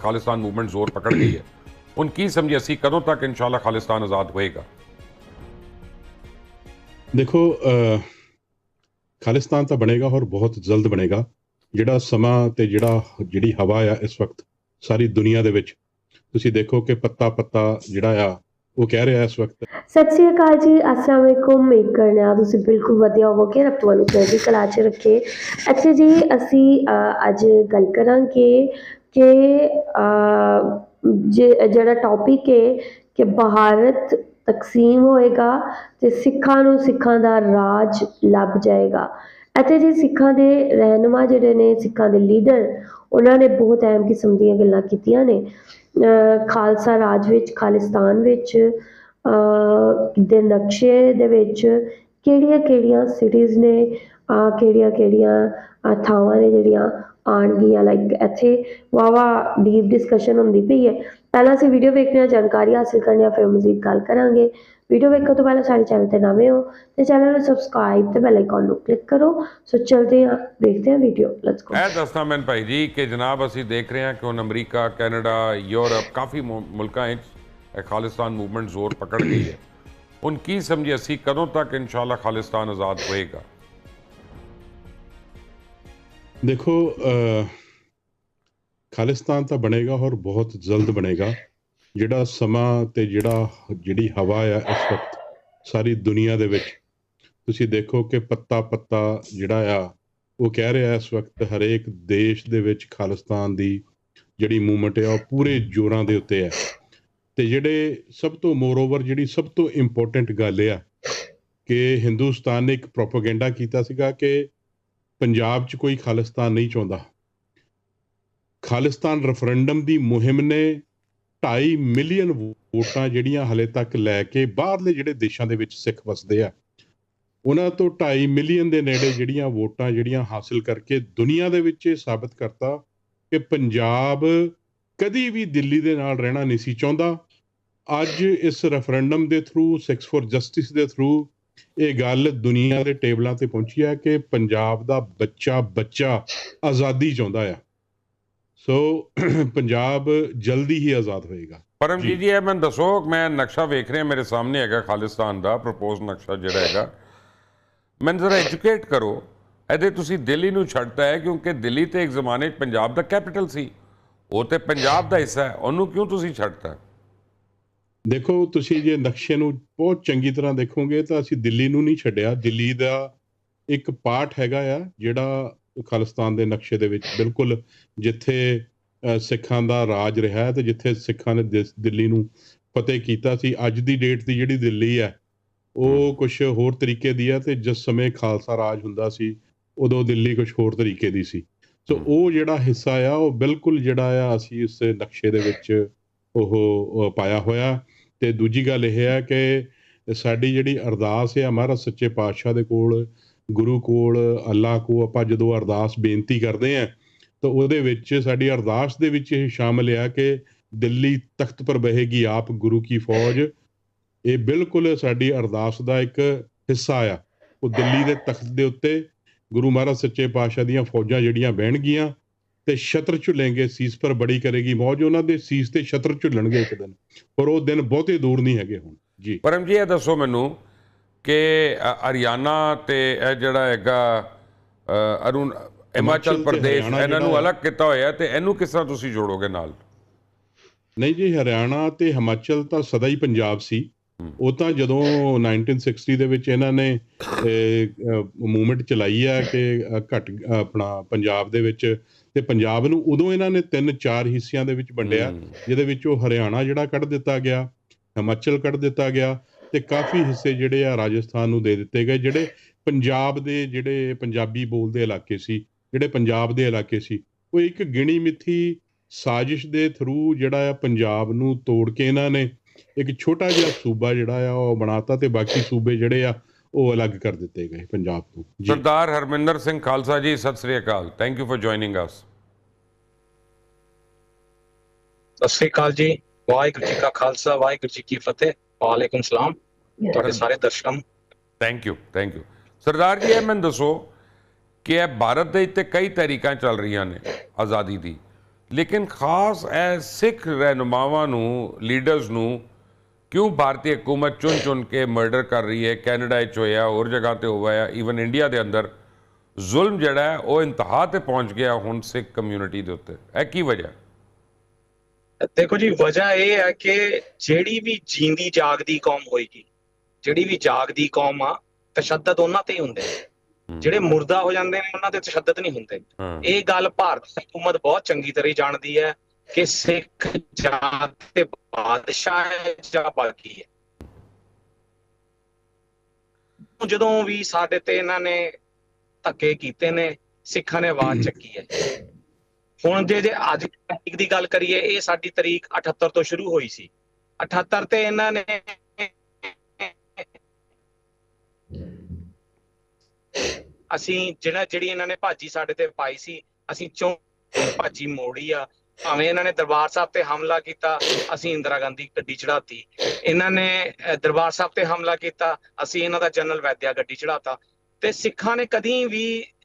Khalistan movement ਜ਼ੋਰ ਪਕੜ ਗਈ ਹੈ। ਹੁਣ ਕੀ ਸਮਝੇ ਅਸੀਂ? ਕਦੋਂ ਤੱਕ ਇਨਸ਼ਾਅੱਲਾ ਖਾਲਿਸਤਾਨ ਆਜ਼ਾਦ ਹੋਏਗਾ? ਦੇਖੋ ਖਾਲਿਸਤਾਨ ਤਾਂ ਬਣੇਗਾ ਔਰ ਬਹੁਤ ਜਲਦ ਬਣੇਗਾ। ਜਿਹੜਾ ਸਮਾਂ ਤੇ ਜਿਹੜਾ ਜਿਹੜੀ ਹਵਾ ਆ ਇਸ ਵਕਤ ਸਾਰੀ ਦੁਨੀਆ ਦੇ ਵਿੱਚ ਤੁਸੀਂ ਦੇਖੋ ਕਿ ਪੱਤਾ ਪੱਤਾ ਜਿਹੜਾ ਆ ਉਹ ਕਹਿ ਰਿਹਾ ਇਸ ਵਕਤ। ਸਤਿ ਸ਼੍ਰੀ ਅਕਾਲ ਜੀ ਅਸਲਾਮ ਵਾਲੇਕੁਮ ਉਮੀਦ ਕਰਨੇ ਆ ਤੁਸੀਂ ਬਿਲਕੁਲ ਵਧੀਆ ਹੋਵੋਗੇ। ਰੱਬ ਤੁਹਾਨੂੰ ਚੜ੍ਹਦੀ ਕਲਾ 'ਚ ਰੱਖੇ। ਅੱਛਾ ਜੀ ਅਸੀਂ ਅ, ਅੱਜ ਗੱਲ ਕਰਾਂਗੇ ਕਿ ਜੇ- ਜਿਹੜਾ ਟੌਪਿਕ ਹੈ ਕਿ ਭਾਰਤ ਤਕਸੀਮ ਹੋਏਗਾ ਤੇ ਸਿੱਖਾਂ ਨੂੰ ਸਿੱਖਾਂ ਦਾ ਰਾਜ ਲੱਭ ਜਾਏਗਾ। ਅਤੇ ਜੇ ਸਿੱਖਾਂ ਦੇ ਰਹਿਨੁਮਾ ਜਿਹੜੇ ਨੇ, ਸਿੱਖਾਂ ਦੇ ਲੀਡਰ, ਉਹਨਾਂ ਨੇ ਬਹੁਤ ਅਹਿਮ ਕਿਸਮ ਦੀਆਂ ਗੱਲਾਂ ਕੀਤੀਆਂ ਨੇ। ਖਾਲਸਾ ਰਾਜ ਵਿੱਚ, ਖਾਲਿਸਤਾਨ ਵਿੱਚ ਦੇ ਨਕਸ਼ੇ ਦੇ ਵਿੱਚ ਕਿਹੜੀਆਂ ਕਿਹੜੀਆਂ ਸਿਟੀਜ਼ ਨੇ ਕਿਹੜੀਆਂ ਕਿਹੜੀਆਂ ਥਾਵਾਂ ਨੇ ਜਿਹੜੀਆਂ ਆਉਣਗੀਆਂ ਲਾਈਕ ਇੱਥੇ ਵਾਵਾ ਡੀਪ ਡਿਸਕਸ਼ਨ ਹੁੰਦੀ ਪਈ ਹੈ। ਪਹਿਲਾਂ ਅਸੀਂ ਵੀਡੀਓ ਵੇਖਦੇ ਹਾਂ, ਜਾਣਕਾਰੀ ਹਾਸਿਲ ਕਰਨੀ ਆ ਫਿਰ ਮਜ਼ੀਦ ਗੱਲ ਕਰਾਂਗੇ। ਵੀਡੀਓ ਵੇਖਣ ਤੋਂ ਪਹਿਲਾਂ ਸਾਡੇ ਚੈਨਲ ਤੇ ਨਵੇਂ ਹੋ ਤੇ ਚੈਨਲ ਨੂੰ ਸਬਸਕ੍ਰਾਈਬ ਤੇ ਬੈਲ ਆਈਕਨ ਨੂੰ ਕਲਿੱਕ ਕਰੋ। ਸੋ ਚਲਦੇ ਹਾਂ ਦੇਖਦੇ ਹਾਂ ਵੀਡੀਓ ਲੈਟਸ ਗੋ ਇਹ ਦੱਸਣਾ ਮੈਂ ਭਾਈ ਜੀ ਕਿ ਜਨਾਬ ਅਸੀਂ ਦੇਖ ਰਹੇ ਹਾਂ ਕਿ ਹੁਣ ਅਮਰੀਕਾ, ਕੈਨੇਡਾ, ਯੂਰਪ ਕਾਫੀ ਮੁ- ਮੁਲਕਾਂ ਵਿੱਚ ਇਹ ਖਾਲਿਸਤਾਨ ਮੂਵਮੈਂਟ ਜ਼ੋਰ ਪਕੜ ਗਈ ਹੈ। ਹੁਣ ਕੀ ਸਮਝੇ ਅਸੀਂ, ਕਦੋਂ ਤੱਕ ਇਨਸ਼ਾਅੱਲਾ ਖਾਲਿਸਤਾਨ ਆਜ਼ਾਦ ਹੋਏਗਾ ਦੇਖੋ ਖਾਲਿਸਤਾਨ ਤਾਂ ਬਣੇਗਾ ਔਰ ਬਹੁਤ ਜਲਦ ਬਣੇਗਾ। ਜਿਹੜਾ ਸਮਾਂ ਤੇ ਜਿਹੜਾ, ਜਿਹੜੀ ਹਵਾ ਆ ਇਸ ਵਕਤ, ਸਾਰੀ ਦੁਨੀਆ ਦੇ ਵਿੱਚ, ਤੁਸੀਂ ਦੇਖੋ ਕਿ ਪੱਤਾ ਪੱਤਾ ਜਿਹੜਾ ਆ, ਉਹ ਕਹਿ ਰਿਹਾ ਇਸ ਵਕਤ ਹਰੇਕ ਦੇਸ਼ ਦੇ ਵਿੱਚ ਖਾਲਿਸਤਾਨ ਦੀ ਜਿਹੜੀ ਮੂਵਮੈਂਟ ਆ, ਉਹ ਪੂਰੇ ਜ਼ੋਰਾਂ ਦੇ ਉੱਤੇ ਹੈ ਤੇ ਜਿਹੜੇ ਸਭ ਤੋਂ ਮੋਰਓਵਰ ਜਿਹੜੀ ਸਭ ਤੋਂ ਇੰਪੋਰਟੈਂਟ ਗੱਲ ਆ, ਕਿ ਹਿੰਦੁਸਤਾਨ ਨੇ ਇੱਕ ਪ੍ਰੋਪਾਗੈਂਡਾ ਕੀਤਾ ਸੀਗਾ ਕਿ ਪੰਜਾਬ 'ਚ ਕੋਈ ਖਾਲਿਸਤਾਨ ਨਹੀਂ ਚਾਹੁੰਦਾ। ਖਾਲਿਸਤਾਨ ਰੈਫਰੈਂਡਮ ਦੀ ਮੁਹਿੰਮ ਨੇ 2.5 ਮਿਲੀਅਨ ਵੋਟਾਂ ਜਿਹੜੀਆਂ ਹਲੇ ਤੱਕ ਲੈ ਕੇ ਬਾਹਰਲੇ ਜਿਹੜੇ ਦੇਸ਼ਾਂ ਦੇ ਵਿੱਚ ਸਿੱਖ ਵਸਦੇ ਆ, ਉਹਨਾਂ ਤੋਂ 2.5 ਮਿਲੀਅਨ ਦੇ ਨੇੜੇ ਜਿਹੜੀਆਂ ਵੋਟਾਂ ਜਿਹੜੀਆਂ ਹਾਸਲ ਕਰਕੇ ਦੁਨੀਆ ਦੇ ਵਿੱਚ ਇਹ ਸਾਬਤ ਕਰਤਾ ਕਿ ਪੰਜਾਬ ਕਦੀ ਵੀ ਦਿੱਲੀ ਦੇ ਨਾਲ ਰਹਿਣਾ ਨਹੀਂ ਸੀ ਚਾਹੁੰਦਾ। ਅੱਜ ਇਸ ਰੈਫਰੈਂਡਮ ਦੇ ਥਰੂ 6 ਫॉर ਜਸਟਿਸ ਦੇ ਥਰੂ ਇਹ ਗੱਲ ਦੁਨੀਆ ਦੇ ਟੇਬਲਾਂ ਤੇ ਪਹੁੰਚੀ ਹੈ ਕਿ ਪੰਜਾਬ ਦਾ ਬੱਚਾ ਬੱਚਾ ਆਜ਼ਾਦੀ ਚਾਹੁੰਦਾ ਆ। ਸੋ ਪੰਜਾਬ ਜਲਦੀ ਹੀ ਆਜ਼ਾਦ ਹੋਏਗਾ। ਪਰਮਜੀਤ ਜੀ। ਜੀ ਇਹ ਮੈਨੂੰ ਦੱਸੋ ਮੈਂ ਨਕਸ਼ਾ ਵੇਖ ਰਿਹਾ ਮੇਰੇ ਸਾਹਮਣੇ ਹੈਗਾ ਖਾਲਿਸਤਾਨ ਦਾ ਪ੍ਰਪੋਜ਼ ਨਕਸ਼ਾ ਜਿਹੜਾ ਹੈਗਾ। ਮੈਨੂੰ ਜ਼ਰਾ ਐਜੂਕੇਟ ਕਰੋ। ਇਹਦੇ ਤੁਸੀਂ ਦਿੱਲੀ ਨੂੰ ਛੱਡਤਾ ਹੈ ਕਿਉਂਕਿ ਦਿੱਲੀ ਤੇ ਇੱਕ ਜ਼ਮਾਨੇ 'ਚ ਪੰਜਾਬ ਦਾ ਕੈਪੀਟਲ ਸੀ। ਉਹ ਤੇ ਪੰਜਾਬ ਦਾ ਹਿੱਸਾ ਹੈ ਉਹਨੂੰ ਕਿਉਂ ਤੁਸੀਂ ਛੱਡਤਾ? ਦੇਖੋ ਤੁਸੀਂ ਜੇ ਨਕਸ਼ੇ ਨੂੰ ਬਹੁਤ ਚੰਗੀ ਤਰ੍ਹਾਂ ਦੇਖੋਗੇ ਤਾਂ ਅਸੀਂ ਦਿੱਲੀ ਨੂੰ ਨਹੀਂ ਛੱਡਿਆ। ਦਿੱਲੀ ਦਾ ਇੱਕ ਪਾਰਟ ਹੈਗਾ ਆ ਜਿਹੜਾ ਖਾਲਿਸਤਾਨ ਦੇ ਨਕਸ਼ੇ ਦੇ ਵਿੱਚ ਬਿਲਕੁਲ ਜਿੱਥੇ ਸਿੱਖਾਂ ਦਾ ਰਾਜ ਰਿਹਾ ਹੈ ਤੇ ਜਿੱਥੇ ਸਿੱਖਾਂ ਨੇ ਦਿੱਲੀ ਨੂੰ ਫਤਿਹ ਕੀਤਾ ਸੀ। ਅੱਜ ਦੀ ਡੇਟ ਦੀ ਜਿਹੜੀ ਦਿੱਲੀ ਹੈ ਉਹ ਕੁਝ ਹੋਰ ਤਰੀਕੇ ਦੀ ਹੈ ਤੇ ਜਿਸ ਸਮੇਂ ਖਾਲਸਾ ਰਾਜ ਹੁੰਦਾ ਸੀ ਉਦੋਂ ਦਿੱਲੀ ਕੁਝ ਹੋਰ ਤਰੀਕੇ ਦੀ ਸੀ। ਸੋ। ਉਹ ਜਿਹੜਾ ਹਿੱਸਾ ਆ ਉਹ ਬਿਲਕੁਲ ਜਿਹੜਾ ਆ ਅਸੀਂ ਇਸ ਨਕਸ਼ੇ ਦੇ ਵਿੱਚ ਉਹ ਪਾਇਆ ਹੋਇਆ। ਤੇ ਦੂਜੀ ਗੱਲ ਇਹ ਹੈ ਕਿ ਸਾਡੀ ਜਿਹੜੀ ਅਰਦਾਸ ਹੈ ਮਹਾਰਾਜ ਸੱਚੇ ਪਾਤਸ਼ਾਹ ਦੇ ਕੋਲ, ਗੁਰੂ ਕੋਲ, ਅੱਲਾ ਕੋ ਆਪਾਂ ਜਦੋਂ ਅਰਦਾਸ ਬੇਨਤੀ ਕਰਦੇ ਆ ਤਾਂ ਉਹਦੇ ਵਿੱਚ ਸਾਡੀ ਅਰਦਾਸ ਦੇ ਵਿੱਚ ਇਹ ਸ਼ਾਮਲ ਆ ਕਿ ਦਿੱਲੀ ਤਖਤ ਪਰ ਬਹੇਗੀ ਆਪ ਗੁਰੂ ਕੀ ਫੌਜ। ਇਹ ਬਿਲਕੁਲ ਸਾਡੀ ਅਰਦਾਸ ਦਾ ਇੱਕ ਹਿੱਸਾ ਆ। ਉਹ ਦਿੱਲੀ ਦੇ ਤਖਤ ਦੇ ਉੱਤੇ ਗੁਰੂ ਮਹਾਰਾਜ ਸੱਚੇ ਪਾਤਸ਼ਾਹ ਦੀਆਂ ਫੌਜਾਂ ਜਿਹੜੀਆਂ ਬਹਿਣਗੀਆਂ ਤੇ ਛਤਰ ਝੁਲੇਂਗੇ ਸੀਸ ਪਰ ਬੜੀ ਕਰੇਗੀ ਮੌਜ ਉਹਨਾਂ ਦੇ ਸੀਸ ਤੇ ਛਤਰ ਝੁਲਣਗੇ ਇੱਕ ਦਿਨ ਪਰ ਉਹ ਦਿਨ ਬਹੁਤੇ ਦੂਰ ਨਹੀਂ ਹੈਗੇ ਹੁਣ ਜੀ। ਪਰਮ ਜੀ ਇਹ ਦੱਸੋ ਮੈਨੂੰ ਕਿ ਹਰਿਆਣਾ ਤੇ ਇਹ ਜਿਹੜਾ ਹੈਗਾ ਅਰੁਣ ਹਿਮਾਚਲ ਪ੍ਰਦੇਸ਼ ਇਹਨਾਂ ਨੂੰ ਅਲੱਗ ਕੀਤਾ ਹੋਇਆ ਤੇ ਇਹਨੂੰ ਕਿਸ ਤਰ੍ਹਾਂ ਤੁਸੀਂ ਜੋੜੋਗੇ ਨਾਲ? ਨਹੀਂ ਜੀ ਹਰਿਆਣਾ ਤੇ ਹਿਮਾਚਲ ਤਾਂ ਸਦਾ ਹੀ ਪੰਜਾਬ ਸੀ। ਉਹ ਤਾਂ ਜਦੋਂ 1960 ਦੇ ਵਿੱਚ ਇਹਨਾਂ ਨੇ ਮੂਵਮੈਂਟ ਚਲਾਈ ਆ ਕਿ ਘੱਟ ਆਪਣਾ ਪੰਜਾਬ ਦੇ ਵਿੱਚ ਤੇ ਪੰਜਾਬ ਨੂੰ ਉਦੋਂ ਇਹਨਾਂ ਨੇ ਤਿੰਨ ਚਾਰ ਹਿੱਸਿਆਂ ਦੇ ਵਿੱਚ ਵੰਡਿਆ ਜਿਹਦੇ ਵਿੱਚ ਉਹ ਹਰਿਆਣਾ ਜਿਹੜਾ ਕੱਢ ਦਿੱਤਾ ਗਿਆ ਹਿਮਾਚਲ ਕੱਢ ਦਿੱਤਾ ਗਿਆ ਤੇ ਕਾਫੀ ਹਿੱਸੇ ਜਿਹੜੇ ਆ ਰਾਜਸਥਾਨ ਨੂੰ ਦੇ ਦਿੱਤੇ ਗਏ ਜਿਹੜੇ ਪੰਜਾਬ ਦੇ ਜਿਹੜੇ ਪੰਜਾਬੀ ਬੋਲਦੇ ਇਲਾਕੇ ਸੀ ਜਿਹੜੇ ਪੰਜਾਬ ਦੇ ਇਲਾਕੇ ਸੀ ਉਹ ਇੱਕ ਗਿਣੀ ਮਿੱਥੀ ਸਾਜ਼ਿਸ਼ ਦੇ ਥਰੂ ਜਿਹੜਾ ਆ ਪੰਜਾਬ ਨੂੰ ਤੋੜ ਕੇ ਇਹਨਾਂ ਨੇ ਇੱਕ ਛੋਟਾ ਜਿਹਾ ਸੂਬਾ ਜਿਹੜਾ ਆ ਉਹ ਬਣਾਤਾ ਤੇ ਬਾਕੀ ਸੂਬੇ ਜਿਹੜੇ ਆ ਉਹ ਅਲੱਗ ਕਰ ਦਿੱਤੇ ਗਏ ਪੰਜਾਬ ਤੋਂ ਸਰਦਾਰ ਹਰਮਿੰਦਰ ਸਿੰਘ ਖਾਲਸਾ ਜੀ ਸਤਿ ਸ੍ਰੀ ਅਕਾਲ। Thank you for joining us Sat Sri ਅਕਾਲ ਜੀ। ਵਾਹਿਗੁਰੂ ਜੀ ਕਾ ਖਾਲਸਾ ਵਾਹਿਗੁਰੂ ਜੀ ਕੀ ਫਤਿਹ। ਵਾਲੇਕੁਮ ਸਲਾਮ। ਤੁਹਾਡੇ ਸਾਰੇ ਦਰਸ਼ਕਾਂ thank you thank you Sardar ji ਇਹ ਮੈਨੂੰ ਦੱਸੋ ਕਿ ਇਹ ਭਾਰਤ ਦੇ ਉੱਤੇ ਕਈ ਤਰੀਕਾਂ ਚੱਲ ਰਹੀਆਂ ਨੇ ਆਜ਼ਾਦੀ ਦੀ। ਲੇਕਿਨ ਖਾਸ ਇਹ ਸਿੱਖ ਰਹਿਨੁਮਾਵਾਂ ਨੂੰ ਲੀਡਰਸ ਨੂੰ ਕਿਉਂ ਭਾਰਤੀ ਹਕੂਮਤ ਚੁਣ ਚੁਣ ਕੇ ਮਰਡਰ ਕਰ ਰਹੀ ਹੈ? ਕੈਨੇਡਾ 'ਚ ਹੋਇਆ ਹੋਰ ਜਗ੍ਹਾ ਤੇ ਹੋਇਆ ਈਵਨ ਇੰਡੀਆ ਦੇ ਅੰਦਰ ਜ਼ੁਲਮ ਜਿਹੜਾ ਹੈ ਉਹ ਇੰਤਹਾ ਤੇ ਪਹੁੰਚ ਗਿਆ ਹੁਣ ਸਿੱਖ ਕਮਿਊਨਿਟੀ ਦੇ ਉੱਤੇ। ਇਹ ਕੀ ਵਜ੍ਹਾ? ਦੇਖੋ ਜੀ ਵਜ੍ਹਾ ਇਹ ਹੈ ਕਿ ਜਿਹੜੀ ਵੀ ਜੀਂਦੀ ਜਾਗਦੀ ਕੌਮ ਹੋਏਗੀ ਜਿਹੜੀ ਵੀ ਜਾਗਦੀ ਕੌਮ ਆ ਤਸ਼ੱਦਦ ਉਹਨਾਂ ਤੇ ਹੀ ਹੁੰਦੇ ਜਿਹੜੇ ਮੁਰਦਾ ਹੋ ਜਾਂਦੇ ਨੇ ਉਹਨਾਂ ਤੇ ਤਸ਼ੱਦਦ ਨਹੀਂ ਹੁੰਦੇ। ਇਹ ਗੱਲ ਭਾਰਤ ਹਕੂਮਤ ਬਹੁਤ ਚੰਗੀ ਤਰ੍ਹਾਂ ਜਾਣਦੀ ਹੈ ਕਿ ਸਿੱਖ ਜਾਤ ਤੇ ਬਾਦਸ਼ਾਹ ਜਾਂ ਬਾਕੀ ਹੈ। ਜਦੋਂ ਵੀ ਸਾਡੇ ਤੇ ਇਹਨਾਂ ਨੇ ਧੱਕੇ ਕੀਤੇ ਨੇ ਸਿੱਖਾਂ ਨੇ ਆਵਾਜ਼ ਚੱਕੀ ਹੈ। ਹੁਣ ਜੇ ਜੇ ਅੱਜ ਤਰੀਕ ਦੀ ਗੱਲ ਕਰੀਏ ਇਹ ਸਾਡੀ ਤਰੀਕ 78 ਤੋਂ ਸ਼ੁਰੂ ਹੋਈ ਸੀ। 78 ਤੇ ਇਹਨਾਂ ਨੇ ਅਸੀਂ ਜਿਹੜਾ ਜਿਹੜੀ ਇਹਨਾਂ ਨੇ ਭਾਜੀ ਸਾਡੇ ਤੇ ਪਾਈ ਸੀ ਅਸੀਂ ਚੋਂ ਭਾਜੀ ਮੋੜੀ ਆ। ਭਾਵੇਂ ਇਹਨਾਂ ਨੇ ਦਰਬਾਰ ਸਾਹਿਬ ਤੇ ਹਮਲਾ ਕੀਤਾ ਅਸੀਂ ਇੰਦਰਾ ਗਾਂਧੀ ਗੱਡੀ ਚੜਾਤੀ ਇਹਨਾਂ ਨੇ ਦਰਬਾਰ ਸਾਹਿਬ ਤੇ ਹਮਲਾ ਕੀਤਾ ਅਸੀਂ ਇਹਨਾਂ ਦਾ ਜਨਰਲ ਵੈਦਿਆ ਗੱਡੀ ਚੜਾਤਾ ਤੇ ਸਿੱਖਾਂ ਨੇ ਕਦੀ ਵੀ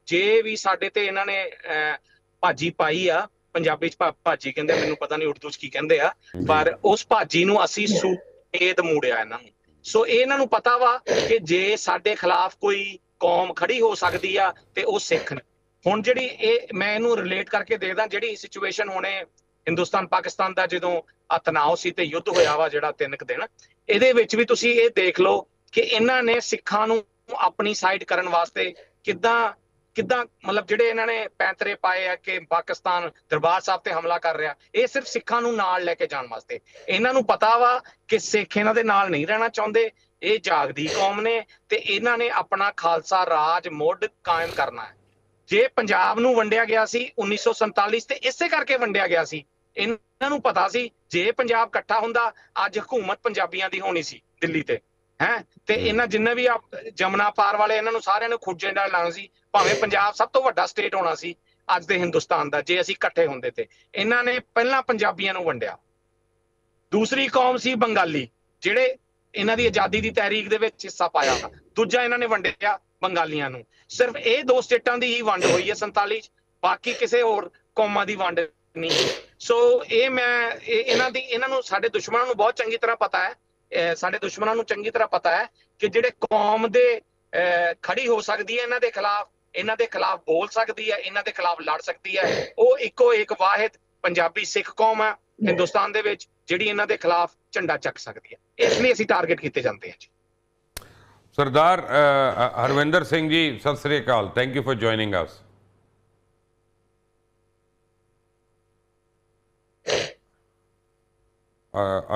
ਜੇ ਵੀ ਸਾਡੇ ਤੇ ਇਹਨਾਂ ਨੇ ਅਹ, ਭਾਜੀ ਪਾਈ ਆ ਪੰਜਾਬੀ ਚ ਭਾਜੀ ਕਹਿੰਦੇ ਮੈਨੂੰ ਪਤਾ ਨਹੀਂ ਉਰਦੂ ਚ ਕੀ ਕਹਿੰਦੇ ਆ ਪਰ ਉਸ ਭਾਜੀ ਨੂੰ ਅਸੀਂ ਸੁਏਦ ਮੂੜਿਆ ਇਹਨਾਂ ਨੂੰ। ਸੋ ਇਹ ਇਹਨਾਂ ਨੂੰ ਪਤਾ ਵਾ ਕਿ ਜੇ ਸਾਡੇ ਖਿਲਾਫ ਕੋਈ ਕੌਮ ਖੜੀ ਹੋ ਸਕਦੀ ਆ ਤੇ ਉਹ ਸਿੱਖ ਨੇ। ਹੁਣ ਜਿਹੜੀ ਇਹ ਮੈਂ ਇਹਨੂੰ ਰਿਲੇਟ ਕਰਕੇ ਦੇਖਦਾ ਜਿਹੜੀ ਸਿਚੁਏਸ਼ਨ ਹੁਣੇ ਹਿੰਦੁਸਤਾਨ ਪਾਕਿਸਤਾਨ ਦਾ ਜਦੋਂ ਤਣਾਅ ਸੀ ਤੇ ਯੁੱਧ ਹੋਇਆ ਵਾ ਜਿਹੜਾ ਤਿੰਨ ਕੁ ਦਿਨ ਇਹਦੇ ਵਿੱਚ ਵੀ ਤੁਸੀਂ ਇਹ ਦੇਖ ਲਓ ਕਿ ਇਹਨਾਂ ਨੇ ਸਿੱਖਾਂ ਨੂੰ ਆਪਣੀ ਸਾਈਡ ਕਰਨ ਵਾਸਤੇ ਕਿੱਦਾਂ ਕਿੱਦਾਂ ਮਤਲਬ ਜਿਹੜੇ ਇਹਨਾਂ ਨੇ ਪੈਂਤਰੇ ਪਾਏ ਆ ਕਿ ਪਾਕਿਸਤਾਨ ਦਰਬਾਰ ਸਾਹਿਬ ਤੇ ਹਮਲਾ ਕਰ ਰਿਹਾ, ਇਹ ਸਿਰਫ ਸਿੱਖਾਂ ਨੂੰ ਨਾਲ ਲੈ ਕੇ ਜਾਣ ਵਾਸਤੇ। ਇਹਨਾਂ ਨੂੰ ਪਤਾ ਵਾ ਕਿ ਸਿੱਖ ਇਹਨਾਂ ਦੇ ਨਾਲ ਨਹੀਂ ਰਹਿਣਾ ਚਾਹੁੰਦੇ, ਇਹ ਜਾਗਦੀ ਕੌਮ ਨੇ ਤੇ ਇਹਨਾਂ ਨੇ ਆਪਣਾ ਖਾਲਸਾ ਰਾਜ ਮੁੱਢ ਕਾਇਮ ਕਰਨਾ ਹੈ। ਜੇ ਪੰਜਾਬ ਨੂੰ ਵੰਡਿਆ ਗਿਆ ਸੀ 1947 ਤੇ ਇਸੇ ਕਰਕੇ ਵੰਡਿਆ ਗਿਆ ਸੀ, ਇਹਨਾਂ ਨੂੰ ਪਤਾ ਸੀ ਜੇ ਪੰਜਾਬ ਇਕੱਠਾ ਹੁੰਦਾ, ਅੱਜ ਹਕੂਮਤ ਪੰਜਾਬੀਆਂ ਦੀ ਹੋਣੀ ਸੀ ਦਿੱਲੀ ਤੇ। ਹੈ? ਤੇ ਇਹਨਾਂ ਜਿੰਨੇ ਵੀ ਜਮਨਾ ਪਾਰ ਵਾਲੇ ਇਹਨਾਂ ਨੂੰ ਸਾਰਿਆਂ ਨੂੰ ਖੁੱਜੇ ਨਾਲ ਲਾਉਣਾ ਸੀ। ਭਾਵੇਂ ਪੰਜਾਬ ਸਭ ਤੋਂ ਵੱਡਾ ਸਟੇਟ ਹੋਣਾ ਸੀ ਅੱਜ ਦੇ ਹਿੰਦੁਸਤਾਨ ਦਾ ਜੇ ਅਸੀਂ ਇਕੱਠੇ ਹੁੰਦੇ ਤੇ। ਇਹਨਾਂ ਨੇ ਪਹਿਲਾਂ ਪੰਜਾਬੀਆਂ ਨੂੰ ਵੰਡਿਆ। ਦੂਸਰੀ ਕੌਮ ਸੀ ਬੰਗਾਲੀ ਜਿਹੜੇ ਇਹਨਾਂ ਦੀ ਆਜ਼ਾਦੀ ਦੀ ਤਹਿਰੀਕ ਦੇ ਵਿੱਚ ਹਿੱਸਾ ਪਾਇਆ ਦੂਜਾ ਇਹਨਾਂ ਨੇ ਵੰਡਿਆ ਬੰਗਾਲੀਆਂ ਨੂੰ। ਸਿਰਫ ਇਹ ਦੋ ਸਟੇਟਾਂ ਦੀ ਹੀ ਵੰਡ ਹੋਈ ਹੈ 47 ਚ ਬਾਕੀ ਕਿਸੇ ਹੋਰ ਕੌਮਾਂ ਦੀ ਵੰਡ ਨਹੀਂ ਸੋ ਇਹ ਮੈਂ ਇਹ- ਇਹਨਾਂ ਦੀ ਇਹਨਾਂ ਨੂੰ ਸਾਡੇ ਦੁਸ਼ਮਣਾਂ ਨੂੰ ਬਹੁਤ ਚੰਗੀ ਤਰ੍ਹਾਂ ਪਤਾ ਹੈ ਸਾਡੇ ਦੁਸ਼ਮਣਾਂ ਨੂੰ ਚੰਗੀ ਤਰ੍ਹਾਂ ਪਤਾ ਹੈ ਕਿ ਜਿਹੜੇ ਕੌਮ ਦੇ ਖੜੀ ਹੋ ਸਕਦੀ ਹੈ ਇਹਨਾਂ ਦੇ ਖਿਲਾਫ, ਇਹਨਾਂ ਦੇ ਖਿਲਾਫ ਬੋਲ ਸਕਦੀ ਹੈ, ਇਹਨਾਂ ਦੇ ਖਿਲਾਫ ਲੜ ਸਕਦੀ ਹੈ। ਉਹ ਇੱਕੋ ਇੱਕ ਵਾਹਿਦ ਪੰਜਾਬੀ ਸਿੱਖ ਕੌਮ ਹੈ, ਹਿੰਦੁਸਤਾਨ ਦੇ ਵਿੱਚ, ਜਿਹੜੀ ਇਹਨਾਂ ਦੇ ਖਿਲਾਫ ਝੰਡਾ ਚੱਕ ਸਕਦੀ ਹੈ। ਇਸ ਲਈ ਅਸੀਂ ਟਾਰਗੇਟ ਕੀਤੇ ਜਾਂਦੇ ਹਾਂ ਜੀ। ਸਰਦਾਰ ਹਰਵਿੰਦਰ ਸਿੰਘ ਜੀ, ਸਤਿ ਸ੍ਰੀ ਅਕਾਲ। Thank you for joining us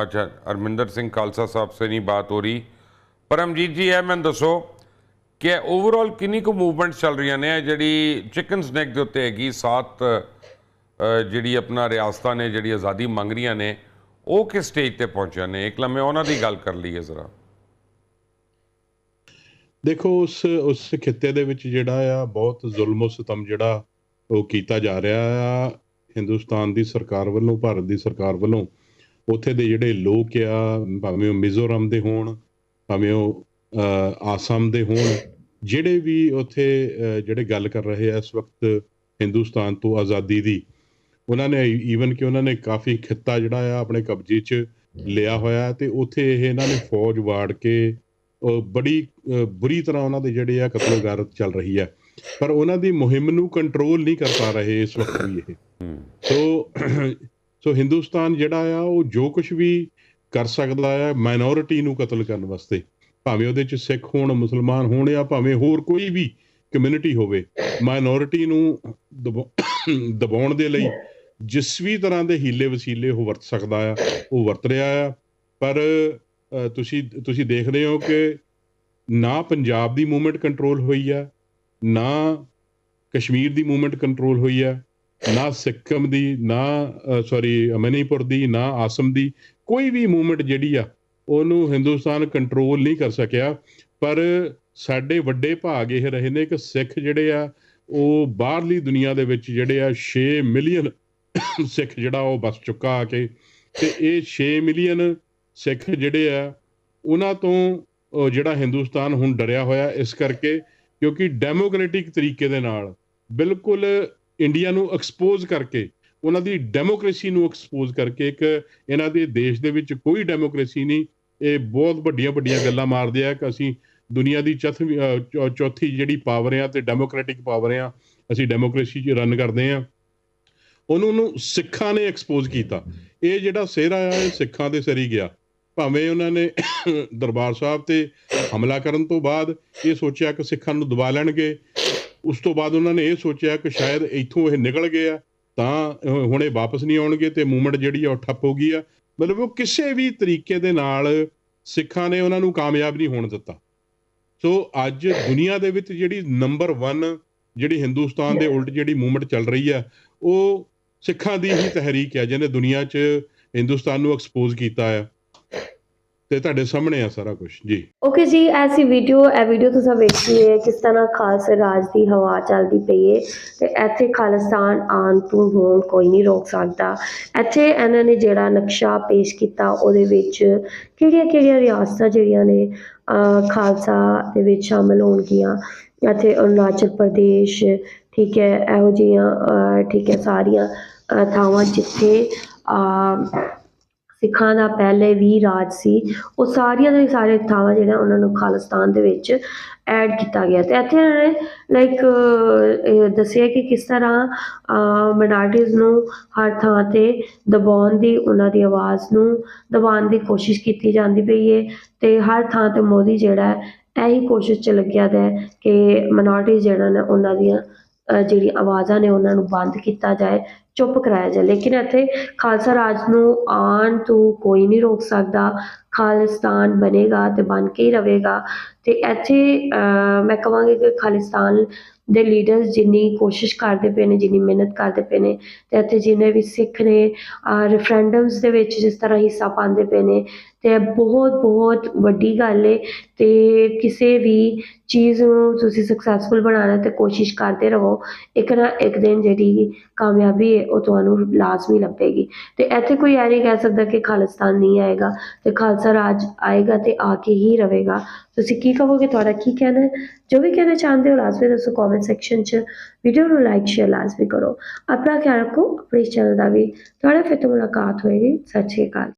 ਅੱਛਾ ਅਰਮਿੰਦਰ ਸਿੰਘ ਖਾਲਸਾ ਸਾਹਿਬ ਸੇ ਨਹੀਂ ਬਾਤ ਹੋ ਰਹੀ। ਪਰਮਜੀਤ ਜੀ, ਇਹ ਮੈਨੂੰ ਦੱਸੋ ਕਿ ਓਵਰਆਲ ਕਿੰਨੀ ਕੁ ਮੂਵਮੈਂਟ ਚੱਲ ਰਹੀਆਂ ਨੇ? ਜਿਹੜੀ ਚਿਕਨ ਸਨੈਕ ਦੇ ਉੱਤੇ ਹੈਗੀ, ਸਾਤ ਜਿਹੜੀ ਆਪਣਾ ਰਿਆਸਤਾਂ ਨੇ, ਜਿਹੜੀ ਆਜ਼ਾਦੀ ਮੰਗ ਰਹੀਆਂ ਨੇ, ਉਹ ਕਿਸ ਸਟੇਜ ਤੇ ਪਹੁੰਚਿਆ ਨੇ? ਇੱਕ ਲੰਮੇ ਉਹਨਾਂ ਦੀ ਗੱਲ ਕਰ ਲਈਏ ਜ਼ਰਾ। ਦੇਖੋ, ਉਸ ਉਸ ਖਿੱਤੇ ਦੇ ਵਿੱਚ ਜਿਹੜਾ ਆ, ਬਹੁਤ ਜ਼ੁਲਮ ਸਤਮ ਜਿਹੜਾ ਉਹ ਕੀਤਾ ਜਾ ਰਿਹਾ ਆ। ਹਿੰਦੁਸਤਾਨ ਦੀ ਸਰਕਾਰ ਵੱਲੋਂ, ਭਾਰਤ ਦੀ ਸਰਕਾਰ ਵੱਲੋਂ ਉੱਥੇ ਦੇ ਜਿਹੜੇ ਲੋਕ ਆ ਭਾਵੇਂ ਉਹ ਮਿਜ਼ੋਰਮ ਦੇ ਹੋਣ ਭਾਵੇਂ ਉਹ ਆਸਾਮ ਦੇ ਹੋਣ ਜਿਹੜੇ ਵੀ ਉੱਥੇ ਜਿਹੜੇ ਗੱਲ ਕਰ ਰਹੇ ਆ ਇਸ ਵਕਤ ਹਿੰਦੁਸਤਾਨ ਤੋਂ ਆਜ਼ਾਦੀ ਦੀ ਉਹਨਾਂ ਨੇ ਈਵਨ ਕਿ ਉਹਨਾਂ ਨੇ ਕਾਫੀ ਖਿੱਤਾ ਜਿਹੜਾ ਆ ਆਪਣੇ ਕਬਜ਼ੇ 'ਚ ਲਿਆ ਹੋਇਆ ਤੇ ਉੱਥੇ ਇਹ ਇਹਨਾਂ ਨੇ ਫੌਜ ਵਾੜ ਕੇ ਬੜੀ ਬੁਰੀ ਤਰ੍ਹਾਂ ਉਹਨਾਂ ਦੇ ਜਿਹੜੇ ਆ ਕਤਲੋਗਾਰਤ ਚੱਲ ਰਹੀ ਹੈ ਪਰ ਉਹਨਾਂ ਦੀ ਮੁਹਿੰਮ ਨੂੰ ਕੰਟਰੋਲ ਨਹੀਂ ਕਰ ਪਾ ਰਹੇ ਇਸ ਵਕਤ ਵੀ ਇਹ। ਸੋ ਸੋ ਹਿੰਦੁਸਤਾਨ ਜਿਹੜਾ ਆ ਉਹ ਜੋ ਕੁਝ ਵੀ ਕਰ ਸਕਦਾ ਆ ਮਾਈਨੋਰਿਟੀ ਨੂੰ ਕਤਲ ਕਰਨ ਵਾਸਤੇ ਭਾਵੇਂ ਉਹਦੇ ਚ ਸਿੱਖ ਹੋਣ ਮੁਸਲਮਾਨ ਹੋਣ ਜਾਂ ਭਾਵੇਂ ਹੋਰ ਕੋਈ ਵੀ ਕਮਿਊਨਿਟੀ ਹੋਵੇ ਮਾਈਨੋਰਿਟੀ ਨੂੰ ਦਬਾ- ਦਬਾਉਣ ਦੇ ਲਈ ਜਿਸ ਵੀ ਤਰ੍ਹਾਂ ਦੇ ਹੀਲੇ ਵਸੀਲੇ ਉਹ ਵਰਤ ਸਕਦਾ ਆ ਉਹ ਵਰਤ ਰਿਹਾ ਆ। ਪਰ ਅ, ਤੁਸੀਂ ਤੁਸੀਂ ਦੇਖਦੇ ਹੋ ਕਿ ਨਾ ਪੰਜਾਬ ਦੀ ਮੂਵਮੈਂਟ ਕੰਟਰੋਲ ਹੋਈ ਆ ਨਾ ਕਸ਼ਮੀਰ ਦੀ ਮੂਵਮੈਂਟ ਕੰਟਰੋਲ ਹੋਈ ਆ ਨਾ ਸਿੱਕਮ ਦੀ, ਨਾ ਸੌਰੀ ਮਨੀਪੁਰ ਦੀ, ਨਾ ਆਸਮ ਦੀ, ਕੋਈ ਵੀ ਮੂਵਮੈਂਟ ਜਿਹੜੀ ਆ, ਉਹਨੂੰ ਹਿੰਦੁਸਤਾਨ ਕੰਟਰੋਲ ਨਹੀਂ ਕਰ ਸਕਿਆ। ਪਰ ਸਾਡੇ ਵੱਡੇ ਭਾਗ ਇਹ ਰਹੇ ਨੇ ਕਿ ਸਿੱਖ ਜਿਹੜੇ ਆ, ਉਹ ਬਾਹਰਲੀ ਦੁਨੀਆ ਦੇ ਵਿੱਚ ਜਿਹੜੇ ਆ 6 ਮਿਲੀਅਨ ਸਿੱਖ ਜਿਹੜਾ ਉਹ ਬਸ ਚੁੱਕਾ ਆ ਕੇ। ਤੇ ਇਹ 6 ਮਿਲੀਅਨ ਸਿੱਖ ਜਿਹੜੇ ਆ, ਉਹਨਾਂ ਤੋਂ ਜਿਹੜਾ ਹਿੰਦੁਸਤਾਨ ਹੁਣ ਡਰਿਆ ਹੋਇਆ ਇਸ ਕਰਕੇ, ਕਿਉਂਕਿ ਡੈਮੋਕ੍ਰੈਟਿਕ ਤਰੀਕੇ ਦੇ ਨਾਲ ਬਿਲਕੁਲ ਇੰਡੀਆ ਨੂੰ ਐਕਸਪੋਜ਼ ਕਰਕੇ, ਉਹਨਾਂ ਦੀ ਡੈਮੋਕ੍ਰੇਸੀ ਨੂੰ ਐਕਸਪੋਜ਼ ਕਰਕੇ ਇੱਕ ਇਹਨਾਂ ਦੇ ਦੇਸ਼ ਦੇ ਵਿੱਚ ਕੋਈ ਡੈਮੋਕ੍ਰੇਸੀ ਨਹੀਂ, ਇਹ ਬਹੁਤ ਵੱਡੀਆਂ ਵੱਡੀਆਂ ਗੱਲਾਂ ਮਾਰਦੇ ਆ ਕਿ ਅਸੀਂ ਦੁਨੀਆ ਦੀ ਚੌਥੀ ਚੌ- ਚੌਥੀ ਜਿਹੜੀ ਪਾਵਰ ਆ ਤੇ ਡੈਮੋਕ੍ਰੈਟਿਕ ਪਾਵਰ ਆ, ਅਸੀਂ ਡੈਮੋਕ੍ਰੇਸੀ 'ਚ ਰਨ ਕਰਦੇ ਆ। ਉਹਨੂੰ ਉਹਨੂੰ ਸਿੱਖਾਂ ਨੇ ਐਕਸਪੋਜ਼ ਕੀਤਾ। ਇਹ ਜਿਹੜਾ ਸਿਹਰਾ ਆ, ਇਹ ਸਿੱਖਾਂ ਦੇ ਸਰੀ ਗਿਆ। ਭਾਵੇਂ ਉਹਨਾਂ ਨੇ ਦਰਬਾਰ ਸਾਹਿਬ ਤੇ ਹਮਲਾ ਕਰਨ ਤੋਂ ਬਾਅਦ ਇਹ ਸੋਚਿਆ ਕਿ ਸਿੱਖਾਂ ਨੂੰ ਦਬਾ ਲੈਣਗੇ ਉਸ ਤੋਂ ਬਾਅਦ ਉਹਨਾਂ ਨੇ ਇਹ ਸੋਚਿਆ ਕਿ ਸ਼ਾਇਦ ਇੱਥੋਂ ਇਹ ਨਿਕਲ ਗਏ ਆ, ਤਾਂ ਹੁਣ ਇਹ ਵਾਪਸ ਨਹੀਂ ਆਉਣਗੇ ਤੇ ਮੂਵਮੈਂਟ ਜਿਹੜੀ ਆ ਉਹ ਠੱਪ ਹੋ ਗਈ ਆ। ਮਤਲਬ ਉਹ ਕਿਸੇ ਵੀ ਤਰੀਕੇ ਦੇ ਨਾਲ ਸਿੱਖਾਂ ਨੇ ਉਹਨਾਂ ਨੂੰ ਕਾਮਯਾਬ ਨਹੀਂ ਹੋਣ ਦਿੱਤਾ। ਸੋ ਅੱਜ ਦੁਨੀਆ ਦੇ ਵਿੱਚ ਜਿਹੜੀ ਨੰਬਰ 1 ਜਿਹੜੀ ਹਿੰਦੁਸਤਾਨ ਦੇ ਉਲਟ ਜਿਹੜੀ ਮੂਵਮੈਂਟ ਚੱਲ ਰਹੀ ਆ, ਉਹ ਸਿੱਖਾਂ ਦੀ ਹੀ ਤਹਿਰੀਕ ਹੈ ਜਿਹਨੇ ਦੁਨੀਆ 'ਚ ਹਿੰਦੁਸਤਾਨ ਨੂੰ ਐਕਸਪੋਜ਼ ਕੀਤਾ ਆ। ਤੇ ਤੁਹਾਡੇ ਸਾਹਮਣੇ ਆ ਸਾਰਾ ਕੁਝ ਜੀ। ਓਕੇ ਜੀ ਐਸੀ ਵੀਡੀਓ ਇਹ ਵੀਡੀਓ ਤੁਸੀਂ ਵੇਖੀਏ ਕਿਸ ਤਰ੍ਹਾਂ ਖਾਲਸਾ ਰਾਜ ਦੀ ਹਵਾ ਚੱਲਦੀ ਪਈ ਹੈ ਤੇ ਇੱਥੇ ਖਾਲਿਸਤਾਨ ਆਉਣ ਤੋਂ ਹੋਣ ਕੋਈ ਨਹੀਂ ਰੋਕ ਸਕਦਾ। ਇੱਥੇ ਇਹਨਾਂ ਨੇ ਜਿਹੜਾ ਨਕਸ਼ਾ ਪੇਸ਼ ਕੀਤਾ, ਉਹਦੇ ਵਿੱਚ ਕਿਹੜੀਆਂ ਕਿਹੜੀਆਂ ਰਿਆਸਤਾਂ ਜਿਹੜੀਆਂ ਨੇ ਖਾਲਸਾ ਦੇ ਵਿੱਚ ਸ਼ਾਮਲ ਹੋਣਗੀਆਂ? ਇੱਥੇ ਅਰੁਣਾਚਲ ਪ੍ਰਦੇਸ਼, ਠੀਕ ਹੈ, ਇਹੋ ਜਿਹੀਆਂ ਠੀਕ ਹੈ, ਸਾਰੀਆਂ ਥਾਵਾਂ ਜਿੱਥੇ ਸਿੱਖਾਂ ਦਾ ਪਹਿਲੇ ਵੀ ਰਾਜ ਸੀ, ਉਹ ਸਾਰੀਆਂ ਦੇ ਸਾਰੇ ਥਾਵਾਂ ਜਿਹੜਾ ਉਹਨਾਂ ਨੂੰ ਖਾਲਿਸਤਾਨ ਦੇ ਵਿੱਚ ਐਡ ਕੀਤਾ ਗਿਆ ਤੇ ਇੱਥੇ ਇਹਨਾਂ ਨੇ ਲਾਈਕ ਦੱਸਿਆ ਕਿ ਕਿਸ ਤਰ੍ਹਾਂ ਮਿਨਾਰਟੀਜ਼ ਨੂੰ ਹਰ ਥਾਂ ਤੇ ਦਬਾਉਣ ਦੀ, ਉਹਨਾਂ ਦੀ ਆਵਾਜ਼ ਨੂੰ ਦਬਾਉਣ ਦੀ ਕੋਸ਼ਿਸ਼ ਕੀਤੀ ਜਾਂਦੀ ਪਈ ਹੈ ਤੇ ਹਰ ਥਾਂ ਤੇ ਮੋਦੀ ਜਿਹੜਾ ਹੈ, ਇਹੀ ਕੋਸ਼ਿਸ਼ ਚ ਲੱਗਿਆ ਦਾ ਕਿ ਮਿਨਾਰਟੀਜ਼ ਜਿਹੜਾ ਨੇ ਉਹਨਾਂ ਦੀਆਂ, ਅਹ ਜਿਹੜੀ ਆਵਾਜ਼ਾਂ ਨੇ ਉਹਨਾਂ ਨੂੰ ਬੰਦ ਕੀਤਾ ਜਾਏ ਚੁੱਪ ਕਰਾਇਆ ਜਾਏ ਲੇਕਿਨ ਇੱਥੇ ਖਾਲਸਾ ਰਾਜ ਨੂੰ ਆਉਣ ਤੋਂ ਕੋਈ ਨਹੀਂ ਰੋਕ ਸਕਦਾ। ਖਾਲਿਸਤਾਨ ਬਣੇਗਾ ਤੇ ਬਣ ਕੇ ਹੀ ਰਹੇਗਾ। ਤੇ ਇੱਥੇ ਮੈਂ ਕਹਾਂਗੀ ਕਿ ਖਾਲਿਸਤਾਨ ਦੇ ਲੀਡਰਸ ਜਿੰਨੀ ਕੋਸ਼ਿਸ਼ ਕਰਦੇ ਪਏ ਨੇ, ਜਿੰਨੀ ਮਿਹਨਤ ਕਰਦੇ ਪਏ ਨੇ, ਤੇ ਇੱਥੇ ਜਿੰਨੇ ਵੀ ਸਿੱਖ ਨੇ ਰੈਫਰੈਂਡਮਸ ਦੇ ਵਿੱਚ ਜਿਸ ਤਰ੍ਹਾਂ ਹਿੱਸਾ ਪਾਉਂਦੇ ਪਏ ਨੇ, ਤੇ ਬਹੁਤ ਬਹੁਤ ਵੱਡੀ ਗੱਲ ਏ। ਤੇ ਕਿਸੇ ਵੀ ਚੀਜ਼ ਨੂੰ ਤੁਸੀਂ ਸਕਸੈਸਫੁਲ ਬਣਾਉਣਾ ਤੇ ਕੋਸ਼ਿਸ਼ ਕਰਦੇ ਰਹੋ। ਇੱਕ ਨਾ ਇੱਕ ਦਿਨ ਜਿਹੜੀ ਕਾਮਯਾਬੀ ਹੈ ਉਹ ਤੁਹਾਨੂੰ ਲਾਜ਼ਮੀ ਲੱਭੇਗੀ। ਤੇ ਇੱਥੇ ਕੋਈ ਇਹ ਨਹੀਂ ਕਹਿ ਸਕਦਾ ਕਿ ਖਾਲਿਸਤਾਨ ਨਹੀਂ ਆਏਗਾ ਤੇ ਖਾਲਸਾ ਰਾਜ ਆਏਗਾ ਤੇ ਆ ਕੇ ਹੀ ਰਹੇਗਾ। ਤੁਸੀਂ ਕੀ ਕਹੋਗੇ? ਤੁਹਾਡਾ ਕੀ ਕਹਿਣਾ ਹੈ? ਜੋ ਵੀ ਕਹਿਣਾ ਚਾਹੁੰਦੇ ਹੋ ਲਾਜ਼ਮੀ ਦੱਸੋ ਕਮੈਂਟ ਸੈਕਸ਼ਨ 'ਚ। ਵੀਡੀਓ ਨੂੰ ਲਾਈਕ ਸ਼ੇਅਰ ਲਾਜ਼ਮੀ ਕਰੋ। ਆਪਣਾ ਖਿਆਲ ਰੱਖੋ, ਆਪਣੇ ਚੈਨਲ ਦਾ ਵੀ। ਤੁਹਾਡਾ ਫਿਰ ਤੋਂ ਮੁਲਾਕਾਤ ਹੋਏਗੀ। ਸਤਿ ਸ਼੍ਰੀ ਅਕਾਲ।